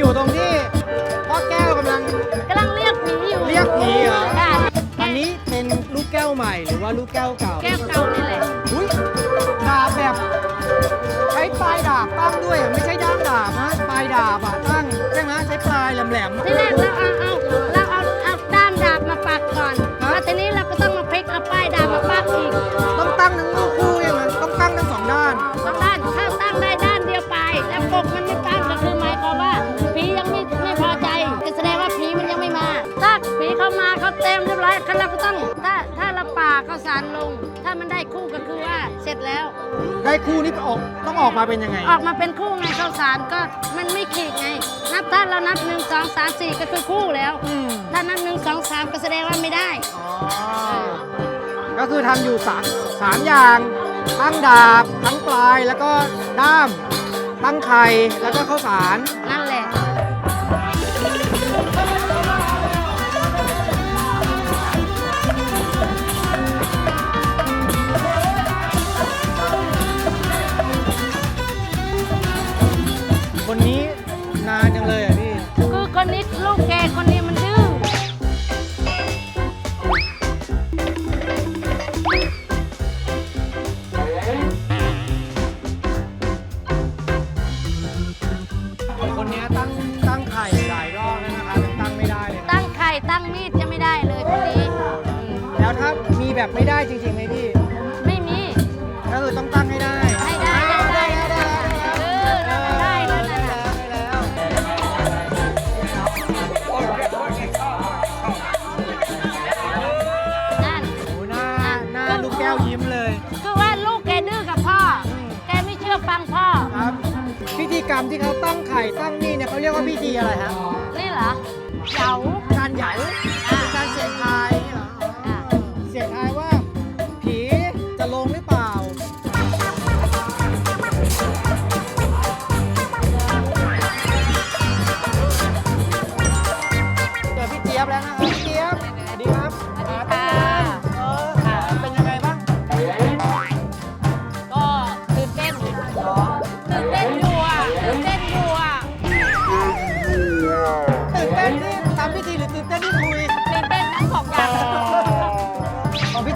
อยู่ตรงที่พ่อแก้วกำลัง กำลังเรียกผีอยู่เรียกผีเหรอ ค่ะอันนี้เป็นลูกแก้วใหม่หรือว่าลูกแก้วเก่าแก้วเก่านี่แหละอุ้ยดาบแบบ ใช้ปลายดาบตั้งด้วยอะไม่ใช่ด้ามดาบนะปลายดาบอะตั้งใช่ไหมใช้ปลายแหลมที่แรกเราเอาเอาเราาข้าวสารลง ถ้ามันได้คู่ก็คือว่าเสร็จแล้ว ได้คู่นี่ออกต้องออกมาเป็นยังไง ออกมาเป็นคู่ไงข้าวสารก็มันไม่ขีดไง นับถ้าเรานับหนึ่งสองสามสี่ก็คือคู่แล้ว อืมถ้านับหนึ่งสองสามก็แสดงว่าไม่ได้ อ๋อก็คือทำอยู่สามสามอย่างตั้งดาบทั้งปลายแล้วก็ด้าม ตั้งไข่แล้วก็ข้าวสาร นั่นแหละคน ตั้งไข่ตั้งมีดจะไม่ได้เลยคนนี้อืมแล้วถ้ามีแบบไม่ได้จริงๆไหมพี่ ไม่มี ก็คือต้องตั้งให้ได้ให้ได้อ่าได้ได้แล้วได้แล้วเออได้แล้วนั่นได้น่ะแล้วได้แล้ว นั่น โอ้หน้าหน้าลูกแก้วยิ้มเลยคือว่าลูกแกดื้อกับพ่อ แกไม่เชื่อฟังพ่อ ครับ พิธีกรรมที่เขาตั้งไข่ตั้งนี่เนี่ยเขาเรียกว่าพิธีอะไรฮะนี่เหรอ เหย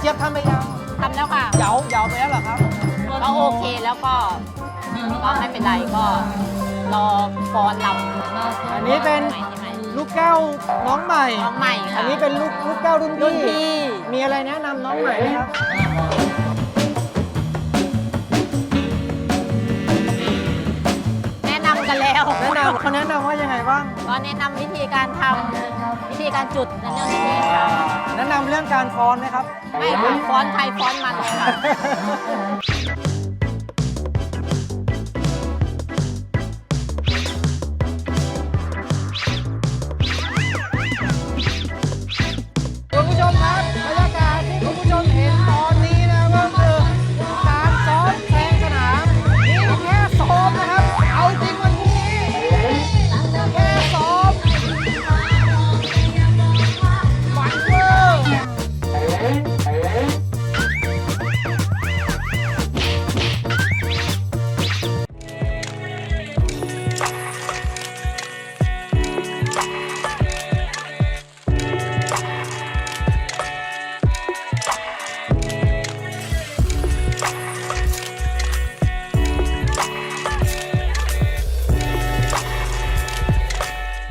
จี๊ยบทำไปยังทำแล้วค่ะเหยาเหยาไปแล้วเหรอครับ ก็โอเคแล้วก็ก็ไม่เป็นไรก็รอฟ้อนลำอันนี้เป็น ใหม่ใหม่ลูกแก้วน้องใหม่ น้องใหม่ค่ะอันนี้เป็นลูกลูกแก้วรุ่นรุ่นพี่ พี่ มีอะไรแนะนำน้องใหม่ไหมครับแเขาแนะนำว่ายังไงบ้าง ก็แนะนำวิธีการทำวิธีการจุดในเรื่องที่นี่ค่ะแนะนำเรื่องการฟ้อนไหมครับ ไม่ค่ะฟ้อนใครฟ้อนมันเลยค่ะ